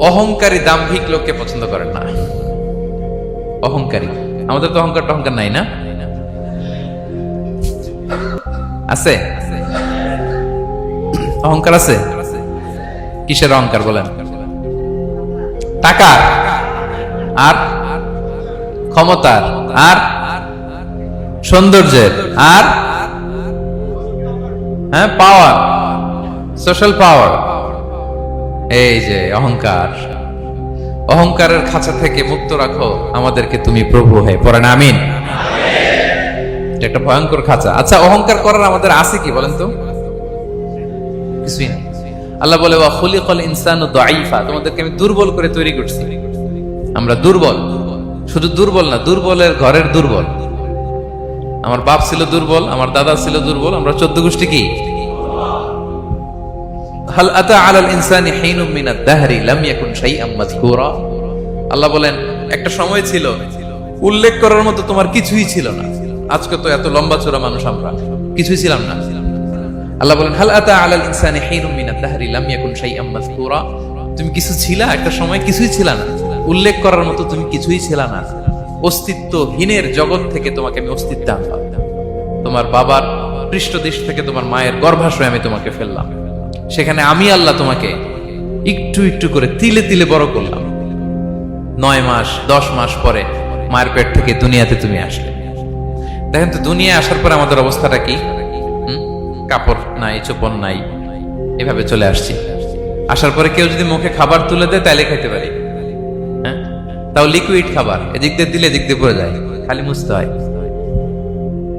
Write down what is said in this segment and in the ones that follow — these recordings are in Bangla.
অহংকারী দাম্ভিক লোককে পছন্দ করেন না। অহংকারী। আমাদের তো অহংকার টহংকার নাই না? আছে? অহংকার আছে? কিসের অহংকার বলেন? টাকা আর? ক্ষমতার। আর? সৌন্দর্যের। আর? হ্যাঁ পাওয়ার সোশ্যাল পাওয়ার এই যে অহংকার। অহংকারের খাঁচা থেকে মুক্ত রাখো। আমাদেরকে তুমি প্রভু হয়ে পড়েন আমিন। একটা ভয়ঙ্কর খাঁচা। আচ্ছা অহংকার করার আমাদের আছে কি বলেন তো? কিছুই নেই। আল্লাহ বলে, ওয়া খুলিকাল ইনসানু দাঈফা। তোমাদেরকে আমি দুর্বল করে তৈরি করছি। আমরা দুর্বল। শুধু দুর্বল না, দুর্বলের ঘরের দুর্বল। আমার বাপ ছিল দুর্বল, আমার দাদা ছিল দুর্বল। আমরা চোদ্দ গোষ্ঠী কি? হাল আতা আলাল ইনসানি হিনুম মিনাদ দাহরি লাম ইয়াকুন শাইআম মাযকুরা? আল্লাহ বলেন, একটা সময় ছিল, উল্লেখ করার মতো তোমার কিছুই ছিল না। আজকে তো এত লম্বা চোরা মানুষ আমরা, কিছুই ছিলাম না। আল্লাহ বলেন, হাল আতা আলাল ইনসানি হিনুম মিনাদ দাহরি লাম ইয়াকুন শাইআম মাযকুরা? তুমি কিছু ছিলা, একটা সময় কিছুই ছিল না। উল্লেখ করার মতো তুমি কিছুই ছিল না। অস্তিত্বহীনের জগৎ থেকে তোমাকে আমি অস্তিত্ব আনলাম। তোমার বাবার পৃষ্ঠদেশ থেকে তোমার মায়ের গর্ভাশয়ে আমি তোমাকে ফেললাম। সেখানে আমি আল্লাহ তোমাকে একটু একটু করে তিলে তিলে বড় করলাম। নয় মাস, দশ মাস পরে মায়ের পেট থেকে দুনিয়াতে তুমি আসলে। দেখেন তো, দুনিয়ায় আসার পর আমাদের অবস্থাটা কি? কাপড় নাই, চোপন নাই, এভাবে চলে আসছি। আসার পরে কেউ যদি মুখে খাবার তুলে দেয়, তাইলে খেতে পারি। হ্যাঁ? তাও লিকুইড খাবার, এদিক দিয়ে দিলে এদিক দিয়ে পড়ে যায়, খালি মুছতে হয়।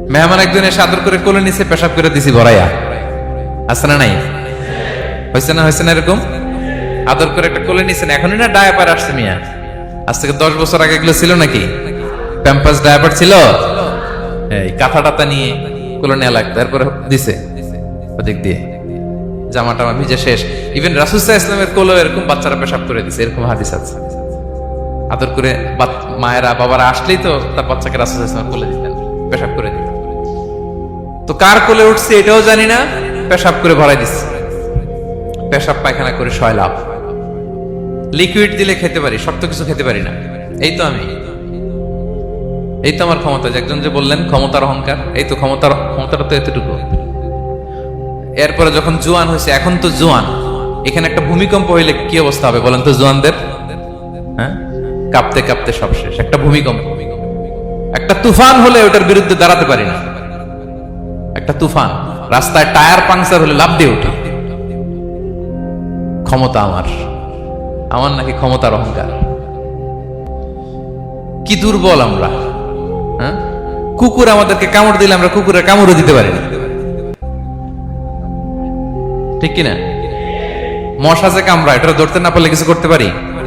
মেহমান একজন এসে আদর করে কোলে নিচে পেশাব করে দিছি আছে না নাই? হয়েছে না হয়েছে না এরকম? আদর করে একটা কোলে নিছেন এখনই না ডায়াপার আসছে মিয়া। আজ থেকে দশ বছর আগে এগুলো ছিল নাকি? প্যাম্পাস ডায়াপার ছিল? এই নিয়ে কোলে নেওয়া তারপরে দিছে। ওদিক দিয়ে। জামা টামা ভিজে শেষ। ইভেন রাসুসাহ ইসলামের কোলো এরকম বাচ্চারা পেশাব করে দিছে। এরকম হাদিস আছে। আদর করে মায়েরা, বাবারা আসলেই তো তার বাচ্চাকে রাসুসাহ ইসলামের কোলে দিতেন, পেশাব করে দিতেন। তো কার কোলে উঠছে এটাও জানি না। পেশাব করে ভরাই দিচ্ছে। পেশাব পায়খানা করে লাভ। লিকুইড দিলে খেতে পারি, শক্ত কিছু খেতে পারি না। এই তো আমি। এই তো আমার ক্ষমতা একজন যে বললেন, ক্ষমতার অহংকার, এই তো ক্ষমতার, ক্ষমতাটা তো এতটুকু। এরপরে যখন জোয়ান হয়েছে, এখন তো জোয়ান। এখানে একটা ভূমিকম্প হইলে কি অবস্থা হবে বলেন তো জোয়ানদের? হ্যাঁ? কাঁপতে কাঁপতে সব শেষ। একটা ভূমিকম্প। একটা তুফান হলে ওটার বিরুদ্ধে দাঁড়াতে পারি না। একটা তুফান। রাস্তায় টায়ার পাংচার হলে লাভ দিয়ে উঠে। ক্ষমতা আমার। আমার নাকি ক্ষমতার অহংকার। কি দুর্বল আমরা হ্যাঁ? কুকুর আমাদেরকে কামড় দিলে আমরা কুকুরের কামড়ও দিতে পারি না। ঠিক কিনা? মশা যে কামড়া এটা ধরতে না পারলে কিছু করতে পারি?